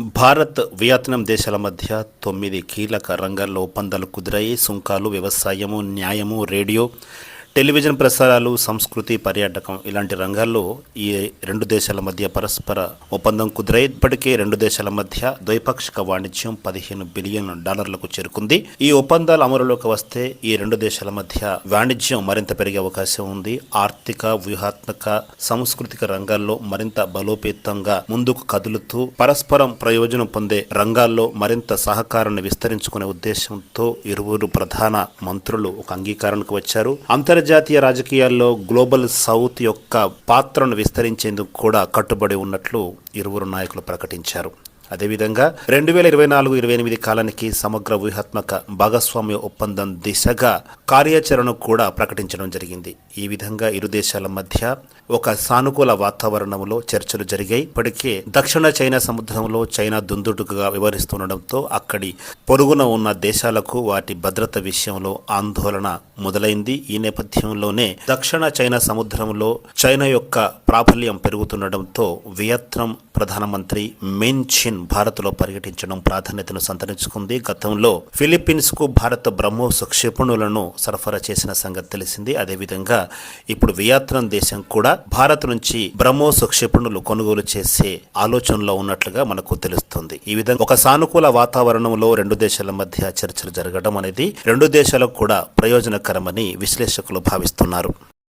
Bharat Vietnam దేశాల మధ్య తొమ్మిది కీలక రంగాల్లో ఒప్పందాలు కుదిరాయి. సుంకాలు వ్యవసాయము న్యాయము రేడియో టెలివిజన్ ప్రసారాలు సంస్కృతి పర్యాటకం ఇలాంటి రంగాల్లో ఈ రెండు దేశాల మధ్య పరస్పర ఒప్పందం కుదిరాయి ఇప్పటికే రెండు దేశాల మధ్య ద్వైపాక్షిక వాణిజ్యం పదిహేను బిలియన్ డాలర్లకు చేరుకుంది. ఈ ఒప్పందాలు అమలులోకి వస్తే ఈ రెండు దేశాల మధ్య వాణిజ్యం మరింత పెరిగే అవకాశం ఉంది. ఆర్థిక వ్యూహాత్మక సాంస్కృతిక రంగాల్లో మరింత బలోపేతంగా ముందుకు కదులుతూ పరస్పరం ప్రయోజనం పొందే రంగాల్లో మరింత సహకారాన్ని విస్తరించుకునే ఉద్దేశంతో ఇరువురు ప్రధాన మంత్రులు ఒక అంగీకారానికి వచ్చారు. అంతర్జాతీయ అంతర్జాతీయ రాజకీయాల్లో గ్లోబల్ సౌత్ యొక్క పాత్రను విస్తరించేందుకు కూడా కట్టుబడి ఉన్నట్లు ఇరువురు నాయకులు ప్రకటించారు. అదేవిధంగా రెండు వేల ఇరవై నాలుగు ఇరవై ఎనిమిది కాలానికి సమగ్ర వ్యూహాత్మక భాగస్వామ్య ఒప్పందం దిశగా కార్యాచరణ కూడా ప్రకటించడం జరిగింది. ఈ విధంగా ఇరు దేశాల మధ్య ఒక సానుకూల వాతావరణంలో చర్చలు జరిగాయి. ఇప్పటికే దక్షిణ చైనా సముద్రంలో చైనా దుందుడుగా వివరిస్తుండటంతో అక్కడి పొరుగున ఉన్న దేశాలకు వాటి భద్రత విషయంలో ఆందోళన మొదలైంది. ఈ నేపథ్యంలోనే దక్షిణ చైనా సముద్రంలో చైనా యొక్క ప్రాబల్యం పెరుగుతుండటంతో వియత్నాం ప్రధానమంత్రి మెన్ చిన్ భారత్లో పర్యటించడం ప్రాధాన్యతను సంతరించుకుంది. గతంలో ఫిలిప్పీన్స్కు భారత్ బ్రహ్మోస్ క్షిపణులను సరఫరా చేసిన సంగతి తెలిసింది. అదేవిధంగా ఇప్పుడు వియత్నం దేశం కూడా భారత్ నుంచి బ్రహ్మోస్ క్షిపణులు కొనుగోలు చేసే ఆలోచనలో ఉన్నట్లుగా మనకు తెలుస్తుంది. ఈ విధంగా ఒక సానుకూల వాతావరణంలో రెండు దేశాల మధ్య చర్చలు జరగడం అనేది రెండు దేశాలకు కూడా ప్రయోజనకరమని విశ్లేషకులు భావిస్తున్నారు.